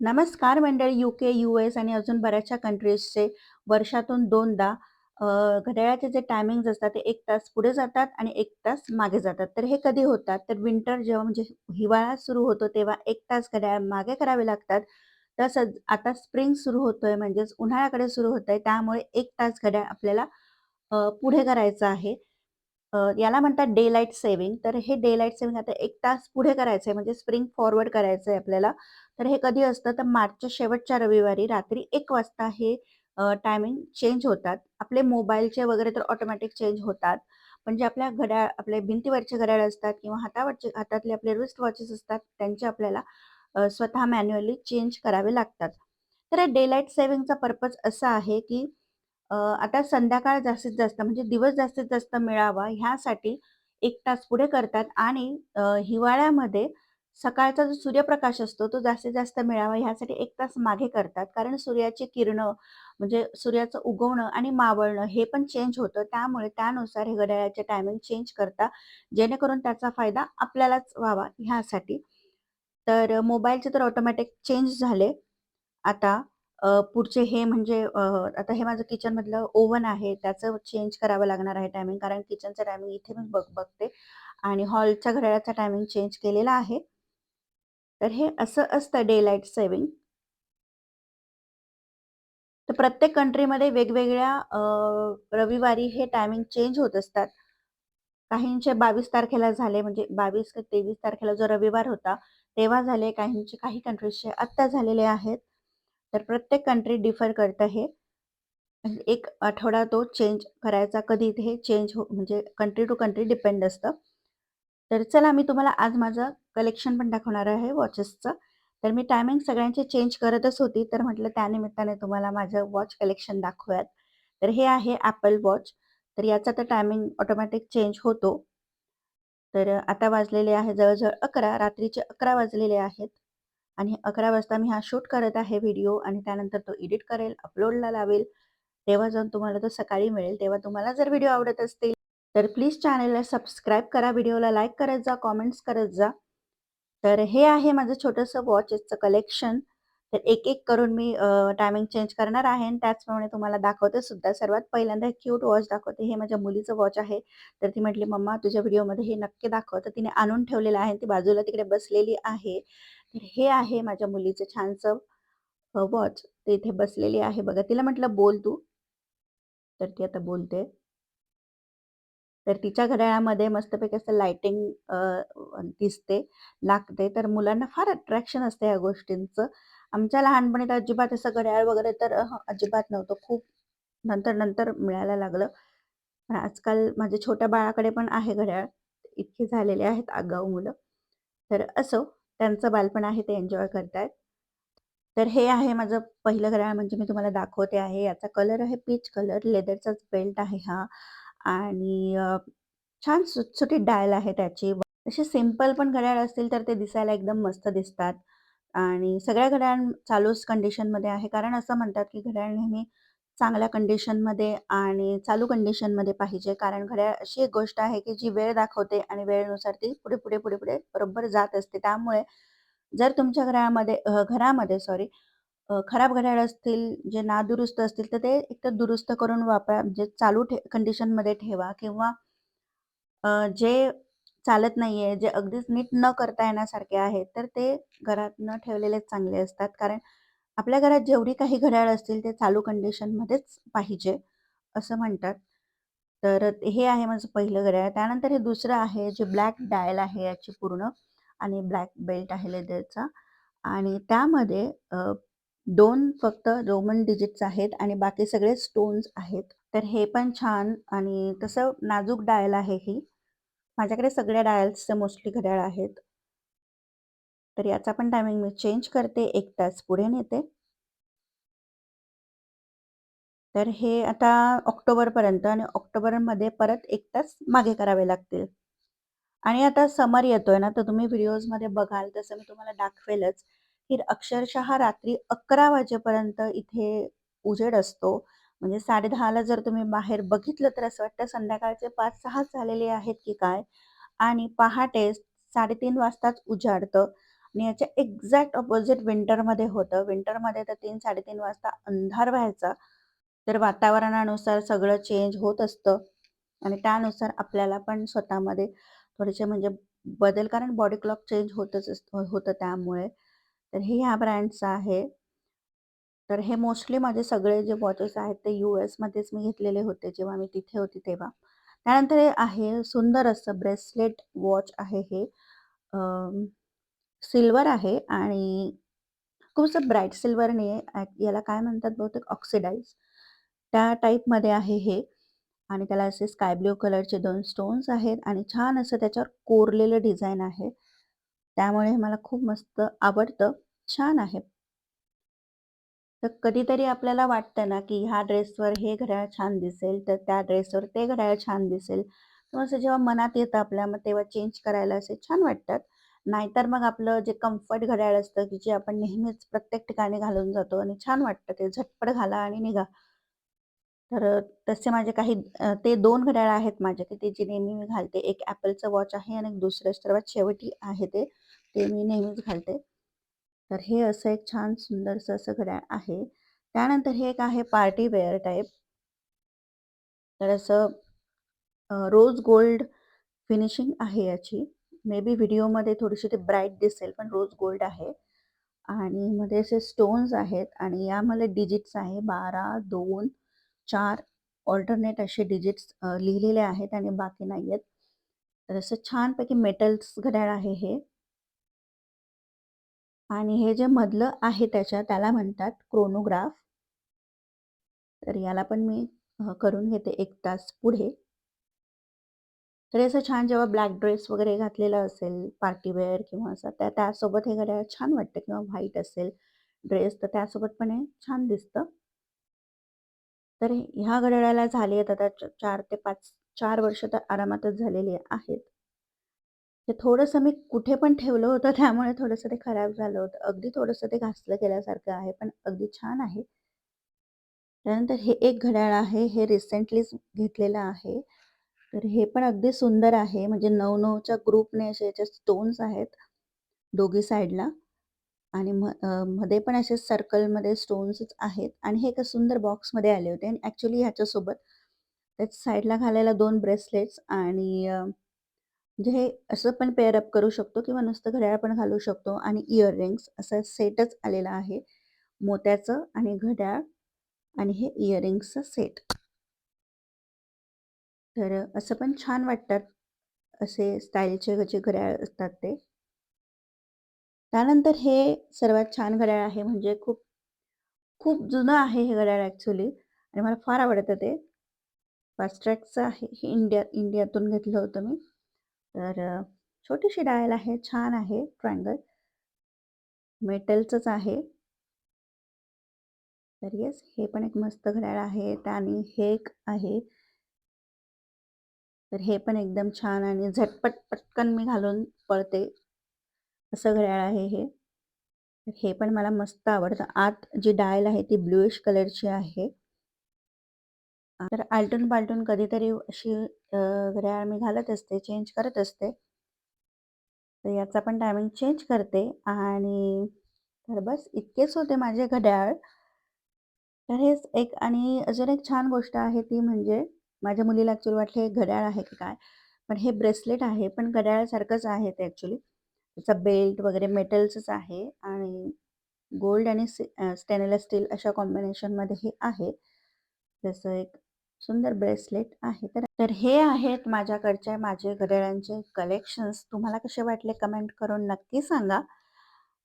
नमस्कार मंडळी UK, US आणि अजून बऱ्याचशा कंट्रीजचे वर्षातून दोनदा घड्याळाचे जे टायमिंग्ज असतात ते एक तास पुढे जातात आणि एक तास मागे जातात. तर हे कधी होतात? तर विंटर जेव्हा म्हणजे हिवाळा सुरू होतो तेव्हा एक तास घड्याळ मागे करावे लागतात. तसंच आता स्प्रिंग सुरू होतोय म्हणजेच उन्हाळ्याकडे सुरू होतंय त्यामुळे एक तास घड्याळ आपल्याला पुढे करायचं आहे. याला म्हणतात डे लाइट सेव्हिंग. तर हे डे लाइट सेव्हिंग आता एक तास पुढे करायचं आहे म्हणजे स्प्रिंग फॉरवर्ड करायचं आहे आपल्याला. तर हे कधी असतं तर मार्चच्या शेवटच्या रविवारी रात्री एक वाजता हे टायमिंग चेंज होतात. आपले मोबाईलचे वगैरे तर ऑटोमॅटिक चेंज होतात. पण जे आपल्या घड्याळ आपल्या भिंतीवरचे घड्याळ असतात किंवा हातावरचे हातातले आपले रिस्ट वॉचेस असतात त्यांचे आपल्याला स्वतः मॅन्युअली चेंज करावे लागतात. तर डे लाइट सेव्हिंगचा पर्पज असा आहे, की आता संध्याकाळ जास्तीत जास्त म्हणजे दिवस जास्तीत जास्त मिळावा ह्यासाठी एक तास पुढे करतात आणि हिवाळ्यामध्ये सकाळचा जो सूर्यप्रकाश असतो तो जास्तीत जास्त मिळावा ह्यासाठी एक तास मागे करतात. कारण सूर्याची किरणं म्हणजे सूर्याचं उगवणं आणि मावळणं हे पण चेंज होतं. त्यामुळे त्यानुसार हे घड्याळाचे टायमिंग चेंज करता जेणेकरून त्याचा फायदा आपल्यालाच व्हावा ह्यासाठी. तर मोबाईलचे तर ऑटोमॅटिक चेंज झाले. आता पुढचे हे म्हणजे आता हे माझं किचनमधलं ओव्हन आहे त्याचं चेंज करावं लागणार आहे टायमिंग कारण किचनचं टायमिंग इथे मी बघ बघते आणि हॉलच्या घड्याळाचा टायमिंग चेंज केलेला आहे. तर हे असं असतं डे लाइट सेव्हिंग. तर प्रत्येक कंट्रीमध्ये वेगवेगळ्या रविवारी हे टायमिंग चेंज होत असतात. काहींचे 22 तारखेला झाले म्हणजे बावीस ते तेवीस तारखेला जो रविवार होता, तेव्हा झाले. काहींचे काही कंट्रीजचे आत्ता झालेले आहेत. तर प्रत्येक कंट्री डिफर करतं हे. एक आठवडा तो चेंज करायचा कधी ते चेंज हो म्हणजे कंट्री टू कंट्री डिपेंड असतं. तर चला मी तुम्हाला आज माझं कलेक्शन पण दाखवणार आहे वॉचेसचं. तर मी टायमिंग सगळ्यांचे चेंज करतच होती, तर म्हटलं त्यानिमित्ताने तुम्हाला माझं वॉच कलेक्शन दाखवूयात. तर हे आहे ॲपल वॉच. तर याचा तर टायमिंग ऑटोमॅटिक चेंज होतो. तर आता वाजलेले आहे जवळजवळ अकरा रात्रीचे 11 वाजलेले आहेत आणि 11 वाजता मी हा शूट करत आहे व्हिडिओ आणि त्यानंतर तो एडिट करेल, अपलोडला लावेल. तेव्हा जाऊन तुम्हाला तो सकाळी मिळेल. तेव्हा तुम्हाला जर व्हिडिओ आवडत असतील, तर प्लीज चॅनलला सबस्क्राईब करा, व्हिडिओला लाईक करत जा, कमेंट्स करत जा. तर हे आहे माझं छोटंसं वॉचेसचं कलेक्शन. तर एक-एक करून मी टायमिंग चेंज करणार आहे आणि त्याचप्रमाणे तुम्हाला दाखवते सुद्धा. सर्वात पहिल्यांदा एक क्यूट वॉच दाखवते. हे माझ्या मुलीचं वॉच आहे. तर ती म्हटली, "मम्मा तुझ्या व्हिडिओमध्ये हे नक्की दाखव." तर तिने आणून ठेवलेलं आहे. ती बाजूला तिकडे बसलेली आहे. तर हे आहे माझ्या मुलीचं छानसं वॉच. ते इथे बसलेली आहे बघा. तिला म्हटलं, "बोल तू." तर ती आता बोलते. तर तिच्या घड्याळामध्ये मस्तपैकी असं लाइटिंग दिसते, लागते. तर मुलांना फार अट्रॅक्शन असते या गोष्टींचं. आमच्या लहानपणी तर अजिबात असं घड्याळ वगैरे तर अजिबात नव्हतं. खूप नंतर-नंतर मिळायला लागलं. पण आजकाल माझ्या छोट्या बाळाकडे पण आहे घड्याळ. इतके झालेले आहेत आगाऊ मुलं. तर असो, त्यांचं बालपण आहे ते एन्जॉय करतायत. तर हे आहे माझं पहिलं घड्याळ म्हणजे मी तुम्हाला दाखवते आहे. याचा कलर आहे पीच कलर. लेदरचाच बेल्ट आहे हा आणि छान सुटसुटीत डायल आहे त्याची. असे सिंपल पण घड्याळ असतील तर ते दिसायला एकदम मस्त दिसतात आणि सगळ्या घड्याळ चालूच कंडिशनमध्ये आहे. कारण असं म्हणतात, की घड्याळ नेहमी चांगल्या कंडिशनमध्ये आणि चालू कंडिशनमध्ये पाहिजे. कारण घड्याळ अशी एक गोष्ट आहे, की जी वेळ दाखवते आणि वेळेनुसार ती पुढे, पुढे, पुढे, पुढे बरोबर जात असते. त्यामुळे जर तुमच्या घड्याळामध्ये घरामध्ये सॉरी खराब घड्याळ असतील, जे नादुरुस्त असतील, तर ते एकतर दुरुस्त करून वापरा. म्हणजे चालू ठे कंडिशनमध्ये ठेवा किंवा जे चालत नाहीये, जे अगदीच नीट न करता येण्यासारखे आहेत, तर ते घरात न ठेवलेलेच चांगले असतात. कारण आपल्या घरात जेवढी काही घड्याळ असतील, ते चालू कंडिशनमध्येच पाहिजे, असं म्हणतात. तर हे आहे माझं पहिलं घड्याळ. त्यानंतर हे दुसरं आहे, जे ब्लॅक डायल आहे याची पूर्ण आणि ब्लॅक बेल्ट आहे लेदरचा आणि त्यामध्ये दोन फक्त रोमन डिजिट्स आहेत आणि बाकी सगळे स्टोन्स आहेत. तर हे पण छान आणि तसं नाजूक डायल आहे ही. माझ्याकडे सगळ्या डायल्सचं मोस्टली घड्याळ आहेत. तर याचा पण टायमिंग मी चेंज करते, एक तास पुढे नेते. तर हे आता ऑक्टोबरपर्यंत आणि ऑक्टोबरमध्ये परत एक तास मागे करावे लागतील. आणि आता समर येतोय ना, तर तुम्ही व्हिडिओजमध्ये बघाल तसं मी तुम्हाला दाखवेलच, अक्षरशः रात्री 11 वाजेपर्यंत इथे उजेड असतो. म्हणजे 10:30ला जर तुम्ही बाहेर बघितलं तर असं वाटतं संध्याकाळचे 5-6 झालेले आहेत की काय आणि पहाटे 3:30 वाजताच उजाडतं आणि याच्या एक्झॅक्ट ऑपोजिट विंटरमध्ये होतं. विंटरमध्ये तर 3-3:30 वाजता अंधार व्हायचा. तर वातावरणानुसार सगळं चेंज होत असतं आणि त्यानुसार आपल्याला पण स्वतःमध्ये थोडेसे म्हणजे बदल कारण बॉडी क्लॉक चेंज होतच असतं होतं त्यामुळे. तर हे ह्या ब्रँडचं आहे. तर हे मोस्टली माझे सगळे जे वॉचेस आहेत ते यू-एसमध्येच मी घेतलेले होते जेव्हा मी तिथे होती तेव्हा. त्यानंतर हे आहे सुंदर असं ब्रेसलेट वॉच आहे हे. सिल्वर आहे आणि खूप असं ब्राईट सिल्वर नाही आहे. याला काय म्हणतात बहुतेक ऑक्सिडाइज त्या टाईपमध्ये आहे हे आणि त्याला असे स्काय ब्ल्यू कलरचे दोन स्टोन्स आहेत आणि छान असं त्याच्यावर कोरलेलं डिझाईन आहे. त्यामुळे मला खूप मस्त आवडतं. छान आहे. तर कधीतरी आपल्याला वाटतं ना, की ह्या ड्रेसवर हे घड्याळ छान दिसेल, तर त्या ड्रेसवर ते घड्याळ छान दिसेल. असं जेव्हा मनात येतं आपल्या, मग तेव्हा चेंज करायला असे छान वाटतात. नाहीतर मग आपलं जे कम्फर्ट घड्याळ असतं, की जे आपण नेहमीच प्रत्येक ठिकाणी घालून जातो आणि छान वाटतं ते झटपट घाला आणि निघा. तर तसे माझे काही ते दोन घड्याळ आहेत माझे, की ते जे नेहमी मी घालते. एक ॲपलचं वॉच आहे आणि एक दुसरं सर्वात शेवटी आहे ते, ते मी नेहमीच घालते. तर हे असं एक छान सुंदरसं असं घड्याळ आहे. त्यानंतर हे एक आहे पार्टी वेअर टाईप तर असं रोज गोल्ड फिनिशिंग आहे याची. मे बी व्हिडिओमध्ये थोडीशी ते ब्राईट दिसेल, पण रोज गोल्ड आहे. आणि मध्ये असे स्टोन्स आहेत आणि यामध्ये डिजिट्स आहे 12, 2, चार ऑल्टरनेट असे डिजिट्स लिहिलेले आहेत आणि बाकी नाही आहेत. तर असं छानपैकी मेटल्स घड्याळ आहे हे. आणि हे जे मधलं आहे त्याच्या त्याला म्हणतात क्रोनोग्राफ. तर याला पण मी करून घेते एक तास पुढे. तर असं छान जेव्हा ब्लॅक ड्रेस वगैरे घातलेला असेल, पार्टी वेअर किंवा असं त्या त्यासोबत हे घड्याळ छान वाटतं किंवा व्हाईट असेल ड्रेस, तर त्यासोबत पण हे छान दिसतं. तर ह्या घड्याळाला झाले आहेत आता चार ते 5 4 वर्ष तर आरामातच झालेली आहेत. ते थोडंसं मी कुठे पण ठेवलं होतं त्यामुळे थोडंसं ते खराब झालं होतं. अगदी थोडंसं ते घासलं गेल्यासारखं आहे, पण अगदी छान आहे. त्यानंतर हे एक घड्याळ आहे, हे रिसेंटलीच घेतलेलं आहे. तर हे पण अगदी सुंदर आहे. म्हणजे 9-9च्या ग्रुपने असे याचे स्टोन्स आहेत, दोघी साईडला आणि म मध्ये पण असे सर्कलमध्ये स्टोन्सच आहेत आणि हे एका सुंदर बॉक्समध्ये आले होते आणि ॲक्च्युली ह्याच्यासोबत त्याच साईडला घालायला दोन ब्रेसलेट्स आणि म्हणजे हे असं पण पेअर अप करू शकतो किंवा नुसतं घड्याळ पण घालू शकतो आणि इयररिंग्स असा सेटच आलेला आहे. मोत्याचं आणि घड्याळ आणि हे इयरिंग्सचं सेट. तर असं पण छान वाटतात. असे स्टाईलचे जे घड्याळ असतात ते. त्यानंतर हे सर्वात छान घड्याळ आहे म्हणजे खूप खूप जुनं आहे हे घड्याळ ॲक्च्युली आणि मला फार आवडतं ते. फास्ट्रॅकचं आहे. हे इंडिया इंडियातून घेतलं होतं मी. तर छोटीशी डायल आहे, छान आहे ट्रँगल मेटलचंच आहे. तर येस, हे पण एक मस्त घड्याळ आहे. आणि हे एक आहे. तर हे पण एकदम छान आणि झटपट पटकन मी घालून पळते. असं घड्याळ आहे हे. हे पण मला मस्त आवडतं. आत जी डायल आहे ती ब्लूइश कलरची आहे. तर आलटून-पालटून कधीतरी अशी घड्याळ मी घालत असते, चेंज करत असते. तर याचा पण टायमिंग चेंज करते आणि तर बस इतकेच होते माझे घड्याळ. तर हेच एक आणि अजून एक छान गोष्ट आहे ती म्हणजे माझ्या मुलीला ॲक्च्युली वाटलं हे घड्याळ आहे की काय? पण हे ब्रेसलेट आहे, पण घड्याळासारखंच आहे ते ॲक्च्युली त्याचा बेल्ट वगैरे मेटल्सच आहे आणि गोल्ड आणि स्टेनलेस स्टील अशा कॉम्बिनेशनमध्ये हे आहे. जसं एक सुंदर ब्रेसलेट आहे. तर तर हे आहेत माझ्याकडचे माझे घड्याळांचे कलेक्शन्स. तुम्हाला कसे वाटले कमेंट करून नक्की सांगा.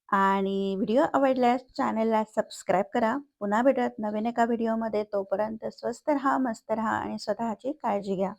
आणि व्हिडिओ आवडल्यास चॅनलला सबस्क्राईब करा. पुन्हा भेटत नवीन एका व्हिडिओमध्ये. तोपर्यंत स्वस्त रहा, मस्त रहा आणि स्वतःची काळजी घ्या.